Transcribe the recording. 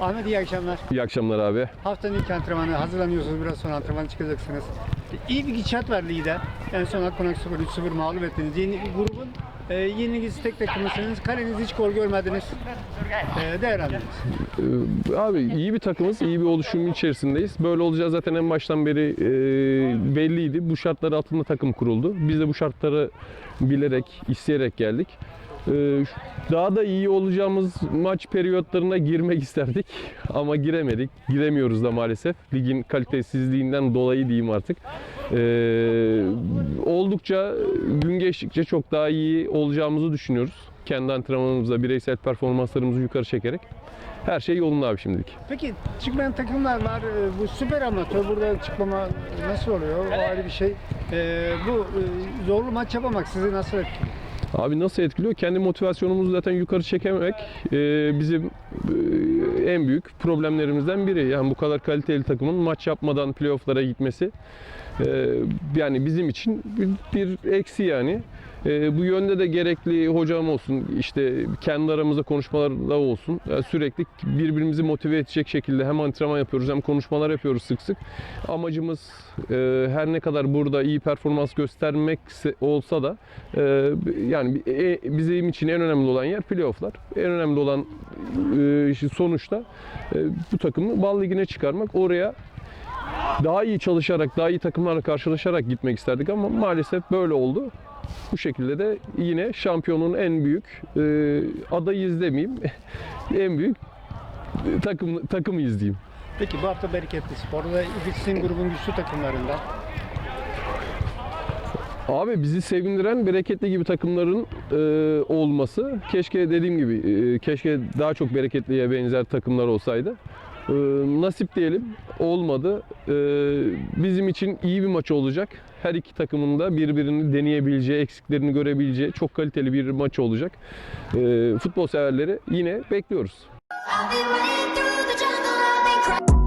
Ahmet iyi akşamlar. İyi akşamlar abi. Haftanın ilk antrenmanı hazırlanıyorsunuz. Biraz sonra antrenmana çıkacaksınız. İyi bir gidişat var ligde. En son Akkonak 0 3-0 mağlup ettiniz. Yeni grubun e, yenilgisi tek takımısınız. Kaleniz hiç gol görmediniz. E, değerlendiriniz. Ee, Abi iyi bir takımız, iyi bir oluşum içerisindeyiz. Böyle olacağı zaten en baştan beri e, belliydi. Bu şartlar altında takım kuruldu. Biz de bu şartları bilerek, isteyerek geldik. Ee, Daha da iyi olacağımız maç periyotlarına girmek isterdik ama giremedik. Giremiyoruz da maalesef. Ligin kalitesizliğinden dolayı diyeyim artık. Ee, oldukça gün geçtikçe çok daha iyi olacağımızı düşünüyoruz. Kendi antrenmanımızda bireysel performanslarımızı yukarı çekerek. Her şey yolunda abi şimdilik. Peki çıkmayan takımlar var. E, bu süper amatör burada çıkmama nasıl oluyor? O ayrı bir şey. E, bu e, zorlu maç yapamamak sizi nasıl etkiliyor? Abi nasıl etkiliyor? Kendi motivasyonumuzu zaten yukarı çekememek e, bizim e, en büyük problemlerimizden biri. Yani bu kadar kaliteli takımın maç yapmadan playofflara gitmesi e, yani bizim için bir, bir eksi yani. E, bu yönde de gerekli hocam olsun, işte kendi aramızda konuşmalarda olsun. Yani sürekli birbirimizi motive edecek şekilde hem antrenman yapıyoruz hem konuşmalar yapıyoruz sık sık. Amacımız e, her ne kadar burada iyi performans göstermek olsa da e, yani e, bizim için en önemli olan yer playofflar. En önemli olan e, sonuçta e, bu takımı bal ligine çıkarmak. Oraya daha iyi çalışarak, daha iyi takımlarla karşılaşarak gitmek isterdik ama maalesef böyle oldu. Bu şekilde de yine şampiyonun en büyük e, adayız demeyeyim, en büyük e, takım takımıyız diyeyim. Peki bu hafta bereketli sporda ikisinin grubun güçlü takımlarında. Abi bizi sevindiren bereketli gibi takımların e, olması. Keşke dediğim gibi e, keşke daha çok bereketliye benzer takımlar olsaydı. E, nasip diyelim olmadı. E, bizim için iyi bir maç olacak. Her iki takımın da birbirini deneyebileceği, eksiklerini görebileceği çok kaliteli bir maç olacak. E, futbol severleri yine bekliyoruz. I've been running through the jungle, I've been.